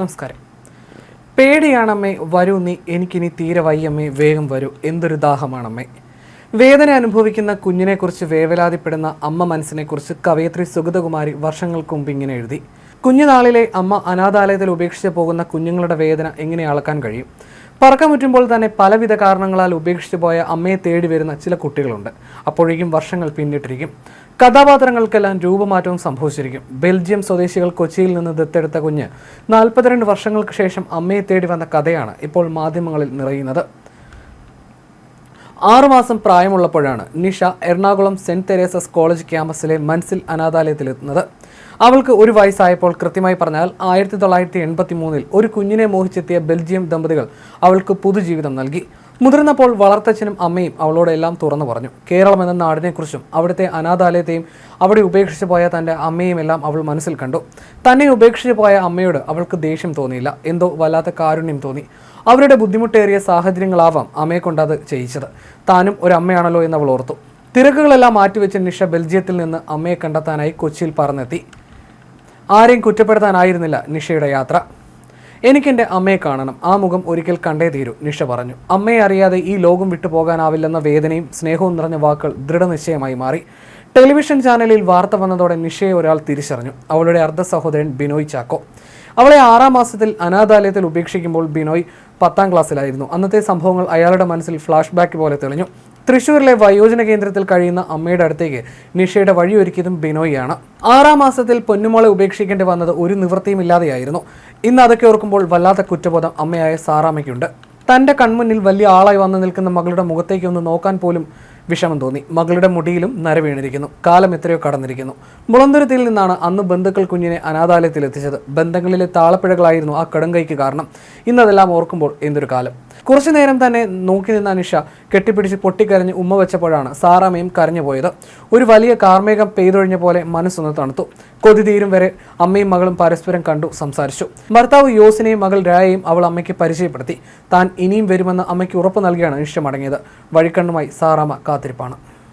നമസ്കാരം. പേടിയാണമ്മേ വരൂ നീ എനിക്കിനി തീരെ വയ്യമ്മേ വേഗം വരൂ എന്തൊരു ദാഹമാണമ്മേ. വേദന അനുഭവിക്കുന്ന കുഞ്ഞിനെക്കുറിച്ച് വേവലാതിപ്പെടുന്ന അമ്മ മനസ്സിനെക്കുറിച്ച് കവയത്രി സുഗതകുമാരി വർഷങ്ങൾക്ക് മുമ്പ് ഇങ്ങനെ എഴുതി. കുഞ്ഞുനാളിലെ അമ്മ അനാഥാലയത്തിൽ ഉപേക്ഷിച്ച് പോകുന്ന കുഞ്ഞുങ്ങളുടെ വേദന എങ്ങനെ അളക്കാൻ കഴിയും? പറക്കമുറ്റുമ്പോൾ തന്നെ പലവിധ കാരണങ്ങളാൽ ഉപേക്ഷിച്ചു പോയ അമ്മയെ തേടി വരുന്ന ചില കുട്ടികളുണ്ട്. അപ്പോഴേക്കും വർഷങ്ങൾ പിന്നിട്ടിരിക്കും. കഥാപാത്രങ്ങൾക്കെല്ലാം രൂപമാറ്റവും സംഭവിച്ചിരിക്കും. ബെൽജിയം സ്വദേശികൾ കൊച്ചിയിൽ നിന്ന് ദത്തെടുത്ത കുഞ്ഞ് നാൽപ്പത്തിരണ്ട് വർഷങ്ങൾക്ക് ശേഷം അമ്മയെ തേടി വന്ന കഥയാണ് ഇപ്പോൾ മാധ്യമങ്ങളിൽ നിറയുന്നത്. ആറുമാസം പ്രായമുള്ളപ്പോഴാണ് Nisha Ernakulam Saint Teresa's College ക്യാമ്പസിലെ Manzil അനാഥാലയത്തിലെത്തുന്നത്. അവൾക്ക് ഒരു വയസ്സായപ്പോൾ കൃത്യമായി പറഞ്ഞാൽ ആയിരത്തി തൊള്ളായിരത്തി എൺപത്തി മൂന്നിൽ ഒരു കുഞ്ഞിനെ മോഹിച്ചെത്തിയ ബെൽജിയം ദമ്പതികൾ അവൾക്ക് പുതുജീവിതം നൽകി. മുതിർന്നപ്പോൾ വളർത്തച്ഛനും അമ്മയും അവളോട് എല്ലാം തുറന്നു പറഞ്ഞു. കേരളം എന്ന നാടിനെക്കുറിച്ചും അവിടുത്തെ അനാഥാലയത്തെയും അവിടെ ഉപേക്ഷിച്ചു പോയ തന്റെ അമ്മയും എല്ലാം അവൾ മനസ്സിൽ കണ്ടു. തന്നെ ഉപേക്ഷിച്ചു പോയ അമ്മയോട് അവൾക്ക് ദേഷ്യം തോന്നിയില്ല. എന്തോ വല്ലാത്ത കാരുണ്യം തോന്നി. അവരുടെ ബുദ്ധിമുട്ടേറിയ സാഹചര്യങ്ങളാവാം അമ്മയെ കൊണ്ടത് ചെയ്യിച്ചത്. താനും ഒരു അമ്മയാണല്ലോ എന്ന് അവൾ ഓർത്തു. തിരക്കുകളെല്ലാം മാറ്റിവെച്ച് നിഷ ബെൽജിയത്തിൽ നിന്ന് അമ്മയെ കണ്ടെത്താനായി കൊച്ചിയിൽ പറന്നെത്തി. ആരെയും കുറ്റപ്പെടുത്താനായിരുന്നില്ല നിഷയുടെ യാത്ര. എനിക്കെന്റെ അമ്മയെ കാണണം. ആ മുഖം ഒരിക്കൽ കണ്ടേ തീരൂ നിഷ പറഞ്ഞു. അമ്മയെ അറിയാതെ ഈ ലോകം വിട്ടു പോകാനാവില്ലെന്ന വേദനയും സ്നേഹവും നിറഞ്ഞ വാക്കുകൾ ദൃഢനിശ്ചയമായി മാറി. ടെലിവിഷൻ ചാനലിൽ വാർത്ത വന്നതോടെ നിഷയെ ഒരാൾ തിരിച്ചറിഞ്ഞു. അവളുടെ അർദ്ധ സഹോദരൻ ബിനോയ് ചാക്കോ. അവളെ ആറാം മാസത്തിൽ അനാഥാലയത്തിൽ ഉപേക്ഷിക്കുമ്പോൾ ബിനോയ് പത്താം ക്ലാസ്സിലായിരുന്നു. അന്നത്തെ സംഭവങ്ങൾ അയാളുടെ മനസ്സിൽ ഫ്ലാഷ് ബാക്ക് പോലെ തെളിഞ്ഞു. തൃശൂരിലെ വയോജന കേന്ദ്രത്തിൽ കഴിയുന്ന അമ്മയുടെ അടുത്തേക്ക് നിഷയുടെ വഴിയൊരുക്കിയതും ബിനോയിയാണ്. ആറാം മാസത്തിൽ പൊന്നുമോളെ ഉപേക്ഷിക്കേണ്ടി വന്നത് ഒരു നിവൃത്തിയും ഇല്ലാതെയായിരുന്നു. ഇന്ന് അതൊക്കെ ഓർക്കുമ്പോൾ വല്ലാത്ത കുറ്റബോധം അമ്മയായ സാറാമ്മയ്ക്കുണ്ട്. തന്റെ കൺമുന്നിൽ വലിയ ആളായി വന്നു നിൽക്കുന്ന മകളുടെ മുഖത്തേക്ക് ഒന്ന് നോക്കാൻ പോലും വിഷമം തോന്നി. മകളുടെ മുടിയിലും നര വീണിരിക്കുന്നു. കാലം എത്രയോ കടന്നിരിക്കുന്നു. മുളന്തുരുത്തിയിൽ നിന്നാണ് അന്ന് ബന്ധുക്കൾ കുഞ്ഞിനെ അനാഥാലയത്തിൽ എത്തിച്ചത്. ബന്ധങ്ങളിലെ താളപ്പിഴകളായിരുന്നു ആ കടുങ്കൈക്ക് കാരണം. ഇന്നതെല്ലാം ഓർക്കുമ്പോൾ എന്തൊരു കാലം. കുറച്ചു നേരം തന്നെ നോക്കി നിന്ന അനുഷ കെട്ടിപ്പിടിച്ച് പൊട്ടിക്കരഞ്ഞ് ഉമ്മ വെച്ചപ്പോഴാണ് സാറാമ്മയും കരഞ്ഞു പോയത്. ഒരു വലിയ കാർമേഘം പെയ്തൊഴിഞ്ഞ പോലെ മനസ്സൊന്ന് തണുത്തു. കൊതി തീരും വരെ അമ്മയും മകളും പരസ്പരം കണ്ടു സംസാരിച്ചു. ഭർത്താവ് യോസിനെയും മകൾ രായയും അവൾ അമ്മയ്ക്ക് പരിചയപ്പെടുത്തി. താൻ ഇനിയും വരുമെന്ന് അമ്മയ്ക്ക് ഉറപ്പ് നൽകിയാണ് അനിഷ മടങ്ങിയത്. വഴിക്കണ്ണുമായി സാറാമ്മ കാത്തിരിപ്പാണ്.